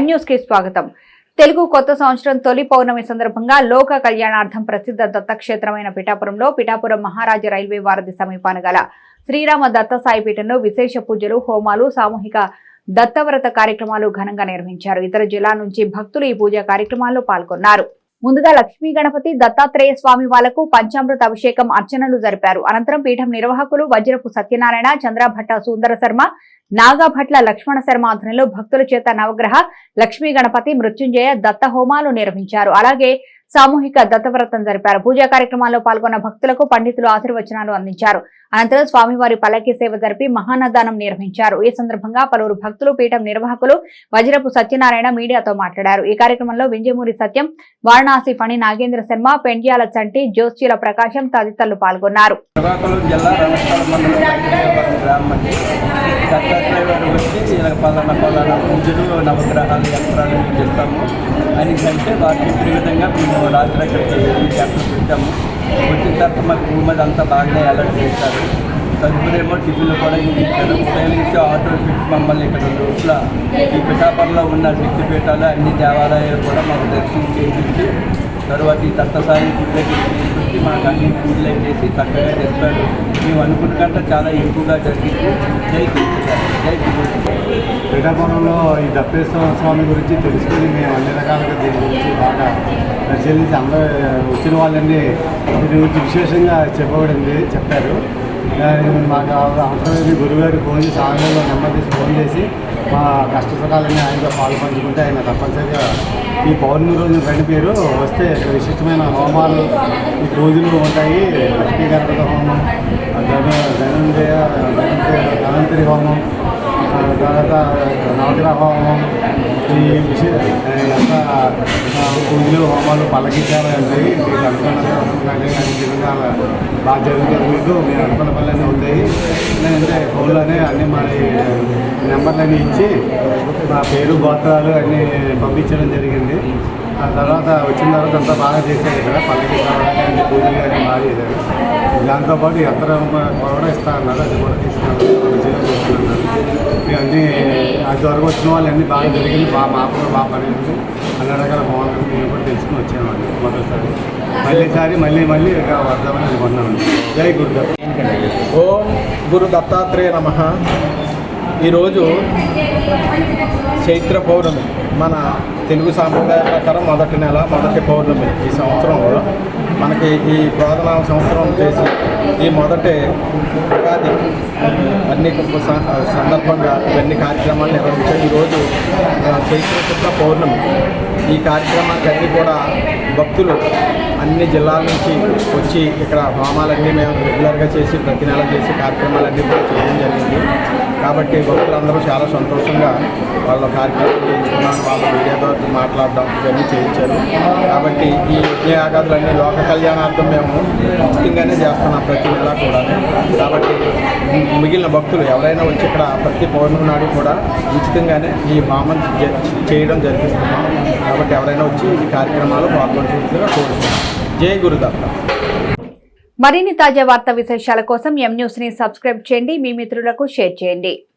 న్యూస్కి స్వాగతం. తెలుగు కొత్త సంవత్సరం తొలి పౌర్ణమి సందర్భంగా లోక కళ్యాణార్థం ప్రసిద్ధ దత్తక్షేత్రమైన పిఠాపురంలో పిఠాపురం మహారాజా రైల్వే వారధి సమీపాన గల శ్రీరామ దత్త సాయిపీఠంలో విశేష పూజలు హోమాలు సామూహిక దత్తవ్రత కార్యక్రమాలు ఘనంగా నిర్వహించారు. ఇతర జిల్లా నుంచి భక్తులు ఈ పూజా కార్యక్రమాల్లో పాల్గొన్నారు. ముందుగా లక్ష్మీ గణపతి దత్తాత్రేయ స్వామి వాళ్ళకు పంచామృత అభిషేకం అర్చనలు జరిపారు. అనంతరం పీఠం నిర్వాహకులు వజ్రపు సత్యనారాయణ చంద్రభట్ట సుందర శర్మ నాగభట్ల లక్ష్మణ శర్మ ఆధ్వర్యంలో భక్తుల చేత నవగ్రహ లక్ష్మీ గణపతి మృత్యుంజయ దత్త హోమాలు నిర్వహించారు. అలాగే సామూహిక దత్తవ్రతం జరిపారు. పూజా కార్యక్రమాల్లో పాల్గొన్న భక్తులకు పండితులు ఆశీర్వచనాలు అందించారు. అనంతరం స్వామివారి పల్లకి సేవ జరిపి మహానదానం నిర్వహించారు. ఈ సందర్భంగా పలువురు భక్తులు పీఠం నిర్వాహకులు వజ్రపు సత్యనారాయణ మీడియాతో మాట్లాడారు. ఈ కార్యక్రమంలో వింజమూరి సత్యం వారణాసి ఫణి నాగేంద్ర శర్మ పెండ్యాల చంటి జోస్చీల ప్రకాశం తదితరులు పాల్గొన్నారు. పూజలు నవగ్రహాలు యంత్రాలు చేస్తాము. అని అంటే విధంగా మేము మేము రాత్రి అక్కడికి వెళ్ళి ఎక్కడ పెట్టాము. వచ్చిన తర్వాత మాకు భూమి మీద అంతా బాగానే అలర్ట్ చేస్తారు తదుపరేమో టిఫిన్లు కూడా ఇంక ఇచ్చారు. ఉపయోగించి ఆటోలు పెట్టి మమ్మల్ని ఇక్కడ రెండు ఈ పిఠాపురంలో ఉన్న శక్తిపీఠాలు అన్ని దేవాలయాలు కూడా మాకు దర్శనం చేయించి తర్వాత ఈ దత్తసాయి గుడ్లకి తీసుకొచ్చి మాకు అన్ని పూజలు చేసి చక్కగా చేస్తారు మేము అనుకున్న కంటే చాలా ఎక్కువగా జరిగింది. జై జై కృష్ణ పిఠాపురంలో ఈ దప్పేశ్వర స్వామి గురించి తెలుసుకుని మేము అన్ని రకాలుగా దీని గురించి బాగా పరిశీలించి అందరూ వచ్చిన వాళ్ళని దీని గురించి విశేషంగా చెప్పబడింది చెప్పారు. మాకు అవసరమైన గురువుగారికి ఫోన్ చేసి ఆన్లైన్లో నెంబర్ తీసి ఫోన్ చేసి మా కష్ట సుఖాలన్నీ ఆయనతో పాలు పంచుకుంటే ఆయన తప్పనిసరిగా ఈ పౌర్ణమి రోజు రండి పేరు వస్తే విశిష్టమైన హోమాలు ఈ పూజలు ఉంటాయి. లక్ష్మీ గణపతి హోమం ధను ధనంజయ ధనంతరి హోమం తర్వాత నవగ్రహ హోమం ఈ విషయ ఎంత పూజలు హోమాలు పలకించాలి ఉంటాయి మీకు అనుకున్న అన్ని విధంగా బాగా జరుగుతుంది మీకు మీరు అనుకున్న పనులన్నీ ఉంటాయి అంటే ఫోన్లోనే అన్నీ మా నెంబర్లన్నీ ఇచ్చి మా పేరు గోత్రాలు అన్నీ పంపించడం జరిగింది ఆ తర్వాత వచ్చిన తర్వాత అంతా బాగా చేశారు ఇక్కడ పల్లకి కావాలని పూజలు కానీ బాగా చేశారు దాంతోపాటు యంత్రం కూడా ఇస్తా అన్నారు అది కూడా తీసుకున్నారు ఇవి అన్నీ అది వచ్చిన వాళ్ళు అన్నీ బాగా జరిగింది బాగా మా కూడా బాగా పడింది అన్ని రకాల బాగుంటుంది మేము కూడా తెలుసుకుని వచ్చామండి మొదటిసారి. మళ్ళీసారి మళ్ళీ మళ్ళీ వద్దామని అనుకుంటున్నామండి జై గురుదత్ ఓం గురు దత్తాత్రేయ నమ. ఈరోజు చైత్ర పౌర్ణమి మన తెలుగు సాంప్రదాయ ప్రకారం మొదటి నెల మొదటి పౌర్ణమి ఈ సంవత్సరం మనకి ఈ ప్రార్థన సంవత్సరం చేసి ఈ మొదటి ఉగాది అన్ని స- సందర్భంగా ఇవన్నీ కార్యక్రమాలు నిర్వహించారు ఈరోజు చైత్ర శుక్ల పౌర్ణమి. ఈ కార్యక్రమానికి అన్నీ కూడా భక్తులు అన్ని జిల్లాల నుంచి వచ్చి ఇక్కడ హోమాలన్నీ మేము రెగ్యులర్గా చేసి ప్రతి నెల చేసి కార్యక్రమాలన్నీ కూడా చేయడం జరిగింది. కాబట్టి భక్తులందరూ చాలా సంతోషంగా వాళ్ళ కార్యక్రమం చేయించుకున్నాను వాళ్ళ మీడియా మాట్లాడడం ఇవన్నీ చేయించారు. కాబట్టి ఈ యజ్ఞయాగాదులన్నీ లోక కళ్యాణార్థం మేము ముఖ్యంగానే చేస్తున్నాం ప్రతి నెల కూడా కాబట్టి మిగిలిన భక్తులు ఎవరైనా వచ్చి ఇక్కడ ప్రతి పౌర్ణమి నాడు కూడా ఉచితంగానే ఈ హోమం చేయడం జరిపిస్తున్నాం కాబట్టి ఎవరైనా వచ్చి ఈ కార్యక్రమాలు పాల్గొనవలసిందిగా కోరుతున్నాం జై గురుదత్త. మరిన్ని తాజా వార్తా విశేషాల కోసం ఎం న్యూస్ని సబ్స్క్రైబ్ చేయండి. మీ మిత్రులకు షేర్ చేయండి.